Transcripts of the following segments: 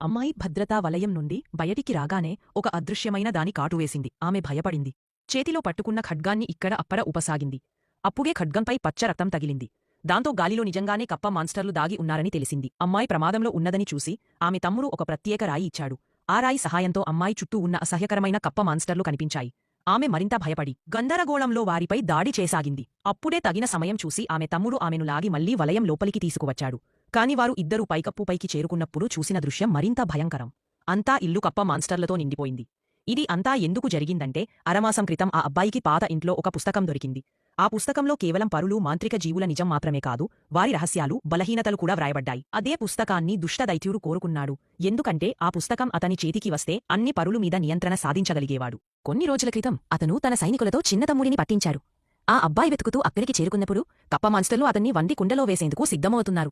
అమ్మాయి భద్రతా వలయం నుండి బయటికి రాగానే ఒక అదృశ్యమైన దాని కాటువేసింది ఆమె భయపడింది. చేతిలో పట్టుకున్న ఖడ్గాన్ని ఇక్కడ అప్పర ఉపసాగింది. అప్పుడే ఖడ్గంపై పచ్చ రక్తం తగిలింది. దాంతో గాలిలో నిజంగానే కప్ప మాన్స్టర్లు దాగి ఉన్నారని తెలిసింది. అమ్మాయి ప్రమాదంలో ఉన్నదని చూసి ఆమె తమ్ముడు ఒక ప్రత్యేక రాయి ఇచ్చాడు. ఆ రాయి సహాయంతో అమ్మాయి చుట్టూ ఉన్న అసహ్యకరమైన కప్ప మాన్స్టర్లు కనిపించాయి. ఆమె మరింత భయపడి గందరగోళంలో వారిపై దాడి చేసాగింది. అప్పుడే తగిన సమయం చూసి ఆమె తమ్ముడు ఆమెను లాగి మళ్ళీ వలయం లోపలికి తీసుకువచ్చాడు. కాని వారు ఇద్దరూ పైకప్పుపైకి చేరుకున్నప్పుడు చూసిన దృశ్యం మరింత భయంకరం. అంతా ఇల్లు కప్ప మాన్స్టర్లతో నిండిపోయింది. ఇది అంతా ఎందుకు జరిగిందంటే అరమాసం క్రితం ఆ అబ్బాయికి పాత ఇంట్లో ఒక పుస్తకం దొరికింది. ఆ పుస్తకంలో కేవలం పరులు మాంత్రిక జీవుల నిజం మాత్రమే కాదు వారి రహస్యాలు బలహీనతలు కూడా వ్రాయబడ్డాయి. అదే పుస్తకాన్ని దుష్టదైత్యుడు కోరుకున్నాడు. ఎందుకంటే ఆ పుస్తకం అతని చేతికి వస్తే అన్ని పరులు మీద నియంత్రణ సాధించగలిగేవాడు. కొన్ని రోజుల క్రితం అతను తన సైనికులతో చిన్నతమ్ముడిని పట్టించారు పట్టించాడు. ఆ అబ్బాయి వెతుకుతూ అక్కడికి చేరుకున్నప్పుడు కప్ప మాన్స్టర్లు అతన్ని వంది కుండలో వేసేందుకు సిద్ధమవుతున్నారు.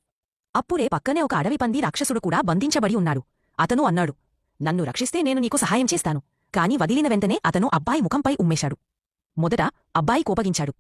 అప్పుడే పక్కనే ఒక అడవి పంది రాక్షసుడు కూడా బంధించబడి ఉన్నాడు. అతను అన్నాడు నన్ను రక్షిస్తే నేను నీకు సహాయం చేస్తాను. కాని వదిలిన వెంటనే అతను అబ్బాయి ముఖంపై ఉమ్మేశాడు. మొదట అబ్బాయి కోపగించాడు.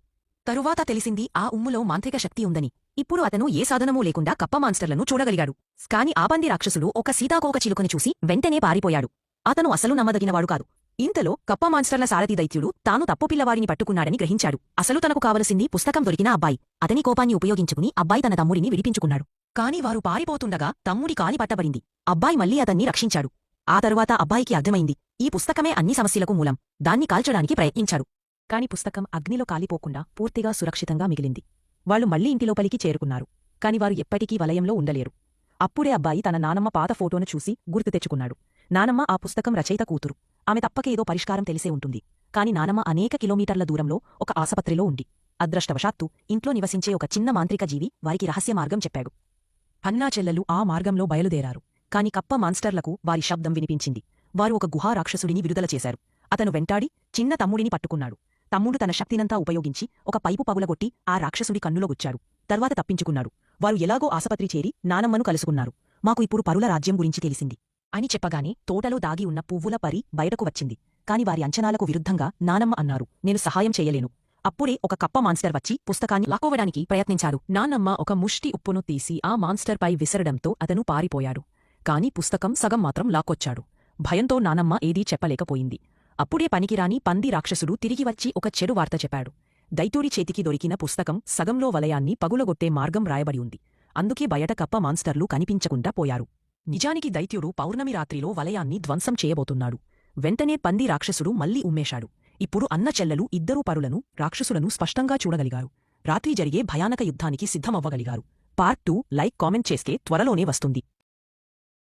తరువాత తెలిసింది ఆ ఉమ్ములో మాంత్రిక శక్తి ఉందని. ఇప్పుడు అతను ఏ సాధనమూ లేకుండా కప్ప మాన్స్టర్లను చూడగలిగాడు. కాని ఆ రాక్షసుడు ఒక సీతాకోక చిలుకని చూసి వెంటనే పారిపోయాడు. అతను అసలు నమ్మదగినవాడు కాదు. ఇంతలో కప్ప మాన్స్టర్ల సారథి దైత్యుడు తాను తప్పు పిల్లవాడిని పట్టుకున్నాడని గ్రహించాడు. అసలు తనకు కావలసింది పుస్తకం దొరికిన అబ్బాయి. అతని కోపాన్ని ఉపయోగించుకుని అబ్బాయి తన తమ్ముడిని విడిపించుకున్నాడు. కాని వారు పారిపోతుండగా తమ్ముడి కాలి పట్టబడింది. అబ్బాయి మళ్ళీ అతన్ని రక్షించాడు. ఆ తరువాత అబ్బాయికి అర్థమైంది. ఈ పుస్తకమే అన్ని సమస్యలకు మూలం. దాన్ని కాల్చడానికి ప్రయత్నించాడు. కాని పుస్తకం అగ్నిలో కాలిపోకుండా పూర్తిగా సురక్షితంగా మిగిలింది. వాళ్ళు మళ్ళీ ఇంటిలోపలికి చేరుకున్నారు. కాని వారు ఎప్పటికీ వలయంలో ఉండలేరు. అప్పుడే అబ్బాయి తన నానమ్మ పాత ఫోటోను చూసి గుర్తు తెచ్చుకున్నాడు. నానమ్మ ఆ పుస్తకం రచయిత కూతురు. ఆమె తప్పక ఏదో పరిష్కారం తెలిసే ఉంటుంది. కాని నానమ్మ అనేక కిలోమీటర్ల దూరంలో ఒక ఆసుపత్రిలో ఉంది. అదృష్టవశాత్తు ఇంట్లో నివసించే ఒక చిన్న మాంత్రిక జీవి వారికి రహస్య మార్గం చెప్పాడు. అన్నాచెల్లెలు ఆ మార్గంలో బయలుదేరారు. కాని కప్ప మాన్స్టర్లకు వారి శబ్దం వినిపించింది. వారు ఒక గుహా రాక్షసుడిని విడుదల చేశారు. అతను వెంటాడి చిన్న తమ్ముడిని పట్టుకున్నాడు. తమ్ముడు తన శక్తినంతా ఉపయోగించి ఒక పైపు పగులగొట్టి ఆ రాక్షసుడి కన్నులో గుచ్చాడు. తర్వాత తప్పించుకున్నాడు. వారు ఎలాగో ఆసుపత్రి చేరి నానమ్మను కలుసుకున్నారు. మాకు ఇప్పుడు పరుల రాజ్యం గురించి తెలిసింది. అని చెప్పగానే తోటలో దాగి ఉన్న పువ్వుల పరి బయటకు వచ్చింది. కాని వారి అంచనాలకు విరుద్ధంగా నానమ్మ అన్నారు నేను సహాయం చేయలేను. అప్పుడే ఒక కప్ప మాన్స్టర్ వచ్చి పుస్తకాన్ని లాక్కోవడానికి ప్రయత్నించాడు. నానమ్మ ఒక ముష్టి ఉప్పును తీసి ఆ మాన్స్టర్పై విసరడంతో అతను పారిపోయాడు. కాని పుస్తకం సగం మాత్రం లాక్కొచ్చాడు. భయంతో నానమ్మ ఏదీ చెప్పలేకపోయింది. అప్పుడే పనికిరాని పంది రాక్షసుడు తిరిగి వచ్చి ఒక చెడు వార్త చెప్పాడు. దైతూరి చేతికి దొరికిన పుస్తకం సగంలో వలయాన్ని పగులగొట్టే మార్గం రాయబడి ఉంది. అందుకే బయట కప్ప మాన్స్టర్లు కనిపించకుండా పోయారు. నిజానికి దైత్యుడు పౌర్ణమి రాత్రిలో వలయాన్ని ధ్వంసం చేయబోతున్నాడు. వెంటనే పంది రాక్షసుడు మళ్ళీ ఉమ్మేశాడు. ఇప్పుడు అన్న చెల్లెలు ఇద్దరూ పరులను రాక్షసులను స్పష్టంగా చూడగలిగారు. రాత్రి జరిగే భయానక యుద్ధానికి సిద్ధమవ్వగలిగారు. పార్ట్ టూ లైక్ కామెంట్ చేస్తే త్వరలోనే వస్తుంది.